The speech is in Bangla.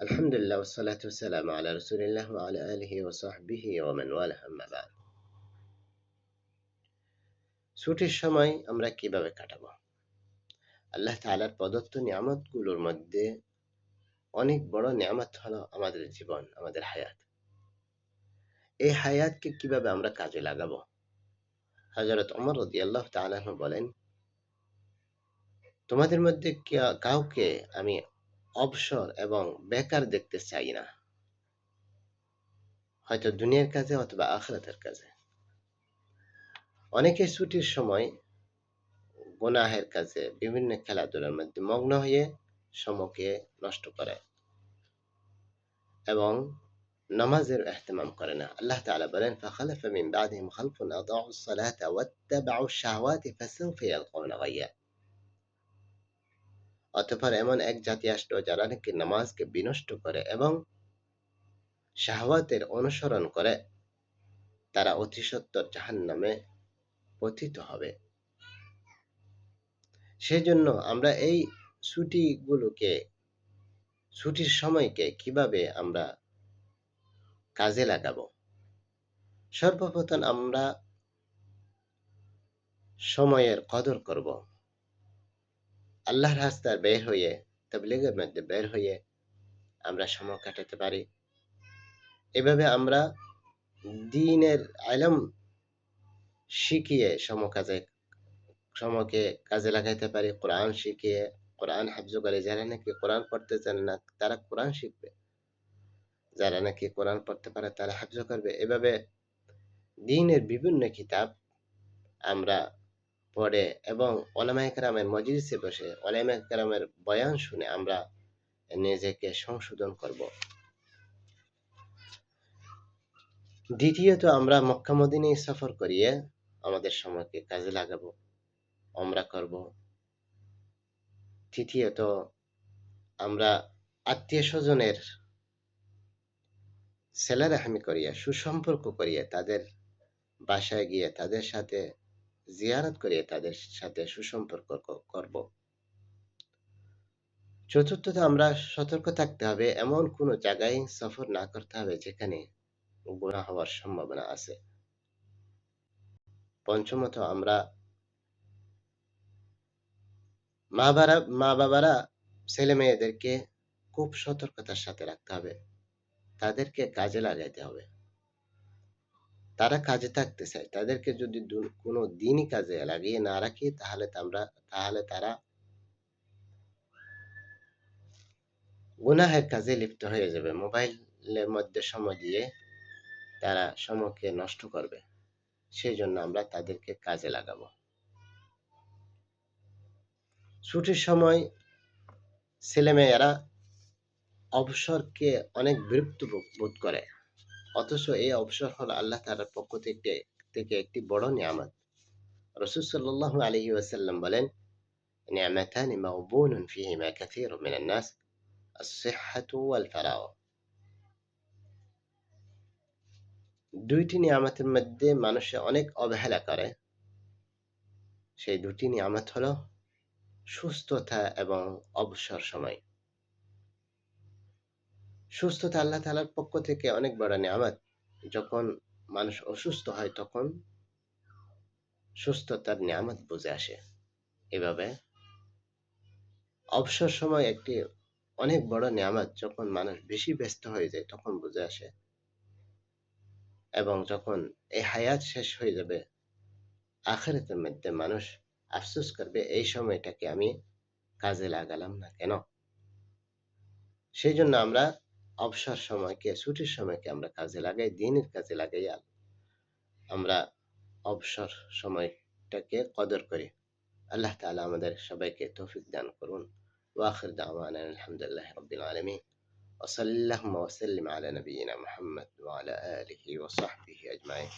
আলহামদুলিল্লাহ ওসালাত সালাম আলা রসুলিল্লাহ আলা আলহি ও সাহবিহি ওমেন আলহাম্মাবাদ ছুটির সময় আমরা কীভাবে কাটাবো? আল্লাহ তালার প্রদত্ত নিয়ামতগুলোর মধ্যে অনেক বড় নিয়ামত হলো আমাদের জীবন, আমাদের হায়াত। এই হায়াতকে কীভাবে আমরা কাজে লাগাবো? হজরত অমর রদি আল্লাহ তালাহ বলেন, তোমাদের মধ্যে কাউকে আমি অবসর এবং বেকার দেখতে চাই না হয়তো দুনিয়ার কাজে অথবা আখরাতের কাজে অনেকে ছুটির সময় গুনাহের কাজে বিভিন্ন খেলাধুলার মধ্যে মগ্ন হয়ে সময়কে নষ্ট করে এবং নামাজের এহতেমাম করে না আল্লাহ তাআলা বলেন فخلف من بعدهم خلف أضاعوا الصلاة واتبعوا الشهوات فسوف يلقون غيا অতঃপর এমন এক জাতি আসলো যারা নাকি নামাজকে বিনষ্ট করে এবং শাহওয়াতের অনুসরণ করে, তারা অতি সত্তর জাহান নামে পতিত হবে। সেজন্য আমরা এই ছুটিগুলোকে, ছুটির সময়কে কীভাবে আমরা কাজে লাগাবো? সর্বপ্রথম আমরা সময়ের কদর করব। আল্লাহর রাস্তায় বের হয়ে তবলিগের মধ্যে বের হয়ে আমরা সময় কাটাতে পারি। এভাবে আমরা দিনের আলম শিখিয়ে সম কাজে, সময়কে কাজে লাগাইতে পারি। কোরআন শিখিয়ে, কোরআন হাফজ করে যারা নাকি কোরআন পড়তে জানে না, তারা কোরআন শিখবে। যারা নাকি কোরআন পড়তে পারে, তারা হাফজ করবে। এভাবে দিনের বিভিন্ন কিতাব আমরা পড়ে এবং ওলামায়ে কেরামের মজলিসে বসে, ওলামায়ে কেরামের বয়ান শুনে আমরা নিজেকে সংশোধন করব। দ্বিতীয়ত আমরা মক্কা মদিনায় সফর করিয়ে আমাদের সময়কে কাজে লাগাবো আমরা করব। তৃতীয়ত আমরা আত্মীয় স্বজনের সেলারাহামি করিয়া, সুসম্পর্ক করিয়া তাদের বাসায় গিয়ে তাদের সাথে জিয়ারত করিয়ে তাদের সাথে সুসম্পর্ক করব। চতুর্থত আমরা সতর্ক থাকতে হবে, এমন কোনো জায়গায় সফর না করতে হবে যেখানে গুণা হওয়ার সম্ভাবনা আছে। পঞ্চমত আমরা মা বাবা মা বাবারা ছেলে মেয়েদেরকে খুব সতর্কতার সাথে রাখতে হবে। তাদেরকে কাজে লাগাইতে হবে। তারা কাজে থাকতে চায়। তাদেরকে যদি কোনো দিনই কাজে লাগিয়ে না রাখি, তাহলে আমরা, তাহলে তারা গুনাহের কাজে লিপ্ত হয়ে যাবে। মোবাইলের মধ্যে সময় দিয়ে তারা সময়কে নষ্ট করবে। সেই জন্য আমরা তাদেরকে কাজে লাগাবো। ছুটির সময় ছেলেমেয়েরা অবসরকে অনেক বিরক্ত বোধ করে। অথচ এই অবসর হলো আল্লাহ তালার পক্ষ থেকে থেকে একটি বড় নিয়ামত রসুল সাল্লাহ আলহি ওয়াসাল্লাম বলেন نعمتان مغبون فيهما كثير من الناس الصحة والفراغ দুইটি নিয়ামতের মধ্যে মানুষে অনেক অবহেলা করে সেই দুটি নিয়ামত হলো সুস্থতা এবং অবসর সময় সুস্থতা আল্লাহ তালার পক্ষ থেকে অনেক বড় নিয়ামত। যখন মানুষ অসুস্থ হয় তখন সুস্থতার নিয়ামত বুঝে আসে। এভাবে অবসর সময় একটি অনেক বড় নিয়ামত যখন মানুষ বেশি ব্যস্ত হয়ে যায় তখন বুঝে আসে এবং যখন এই হায়াত শেষ হয়ে যাবে আখেরাতের মধ্যে মানুষ আফসোস করবে, এই সময়টাকে আমি কাজে লাগালাম না কেন? সেই জন্য আমরা অবসর সময়কে ছুটির সময়কে আমরা কাজে লাগাই দিনের কাজে লাগাই আমরা অবসর সময়টাকে কদর করি আল্লাহ তালা আমাদের সবাইকে তৌফিক দান করুন ওয়াখির দাওয়ানা আলহামদুলিল্লাহ রবিল আলমী وصلى اللهم وسلم على نبينا محمد وعلى آله وصحبه أجمعين